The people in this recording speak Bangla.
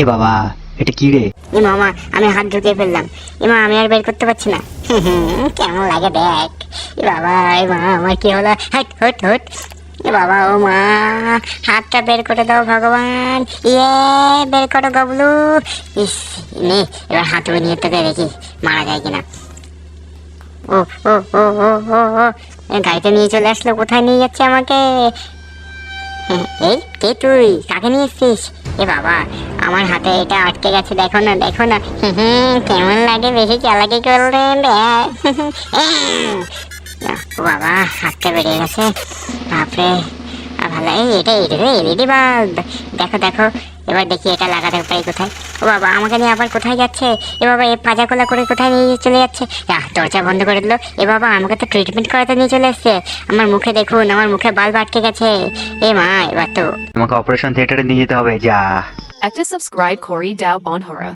এ বাবা, এটা কি রে? এ মামা আমি হাত ঢুকিয়ে ফেললাম। এমা আমি আর বের করতে পারছি না। কেমন লাগে দেখ। এ বাবা, এ মা, আমার কি হলো? Hot hot hot. এ বাবা, ও মা, হাতটা বের করে দাও ভগবান। ইয়ে বের করো গবলু। ইস নে এবার হাত নিয়ে তোকে দেখি, মারা যায় কিনা। ও ও ও ও ও ও এ গাড়িতে নিয়ে চলে আসলো, কোথায় নিয়ে যাচ্ছে আমাকে? এই, কে তুই? কাকে নিয়ে এসছিস? এ বাবা আমার হাতে এটা আটকে গেছে দেখো না দেখো না। হুম, কেমন লাগে বেশি চালাকি করলেন বাবা আটকে বেরিয়ে গেছে। বাপরে ভালো এই এটা এলইডি বাল্ব। দেখো দেখো এবার দেখি এটা লাগাতে পারি কোথায়। ও বাবা আমাকে নিয়ে আবার কোথায় যাচ্ছে? এ বাবা এ পাজা কোলা করে কোথায় নিয়ে চলে যাচ্ছে? দরজা বন্ধ করে দিল। এ বাবা আমাকে তো ট্রিটমেন্ট করাতে নিয়ে চলে এসছে। আমার মুখে দেখুন আমার মুখে বাল আটকে গেছে। এ মা এবার তো আমাকে অপারেশন থিয়েটারে নিয়ে যেতে হবে যা। Active subscribe Corey Dow Bonhora.